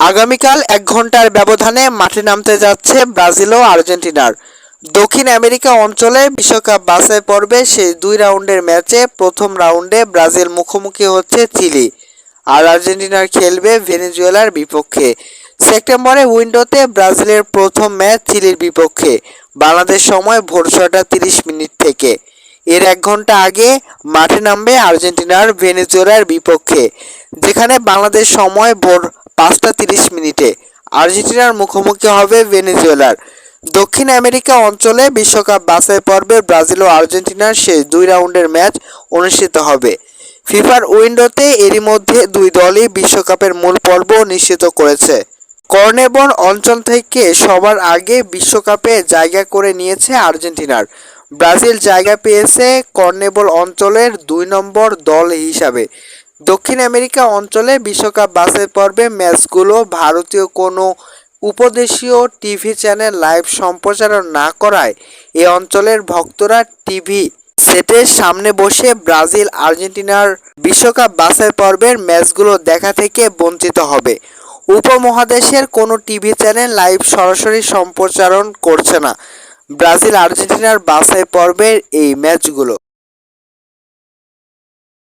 আগামীকাল এক ঘণ্টার ব্যবধানে মাঠে নামতে যাচ্ছে ব্রাজিল ও আর্জেন্টিনার। দক্ষিণ আমেরিকা অঞ্চলে বিশ্বকাপ বাছাই পর্বে সেই দুই রাউন্ডের ম্যাচে প্রথম রাউন্ডে ব্রাজিল মুখোমুখি হচ্ছে চিলি আর আর্জেন্টিনার খেলবে ভেনেজুয়েলার বিপক্ষে। সেপ্টেম্বরে উইন্ডোতে ব্রাজিলের প্রথম ম্যাচ চিলির বিপক্ষে। বাংলাদেশ সময় ভোর ছটা তিরিশ মিনিট থেকে। এর এক ঘণ্টা আগে মাঠে নামবে আর্জেন্টিনার ভেনেজুয়েলার বিপক্ষে, যেখানে বাংলাদেশ সময় ভোর পাঁচটা তিরিশ মিনিটে। আর্জেন্টিনার মুখোমুখি হবে ভেনেজুয়েলার। দক্ষিণ আমেরিকা অঞ্চলে বিশ্বকাপ বাছাই পর্বে ব্রাজিল ও আর্জেন্টিনার শেষ দুই রাউন্ডের ম্যাচ অনুষ্ঠিত হবে। ফিফার উইন্ডোতে এরই মধ্যে দুই দলই বিশ্বকাপের মূল পর্ব নিশ্চিত করেছে। কর্নেবন অঞ্চল থেকে সবার আগে বিশ্বকাপে জায়গা করে নিয়েছে আর্জেন্টিনার। ব্রাজিল জায়গা পেয়েছে কর্নেবল অঞ্চলের দুই নম্বর দল হিসাবে। দক্ষিণ আমেরিকা অঞ্চলে বিশ্বকাপ বাছাই পর্বে ম্যাচগুলো ভারতীয় কোনো উপদেশীয় টিভি চ্যানেল লাইভ সম্প্রচারণ না করায়, এ অঞ্চলের ভক্তরা টিভি সেটের সামনে বসে ব্রাজিল আর্জেন্টিনার বিশ্বকাপ বাছাই পর্বের ম্যাচগুলো দেখা থেকে বঞ্চিত হবে। উপমহাদেশের কোনো টিভি চ্যানেল লাইভ সরাসরি সম্প্রচারণ করছে না। ব্রাজিল আর্জেন্টিনার বাছাই পর্বের এই ম্যাচগুলো।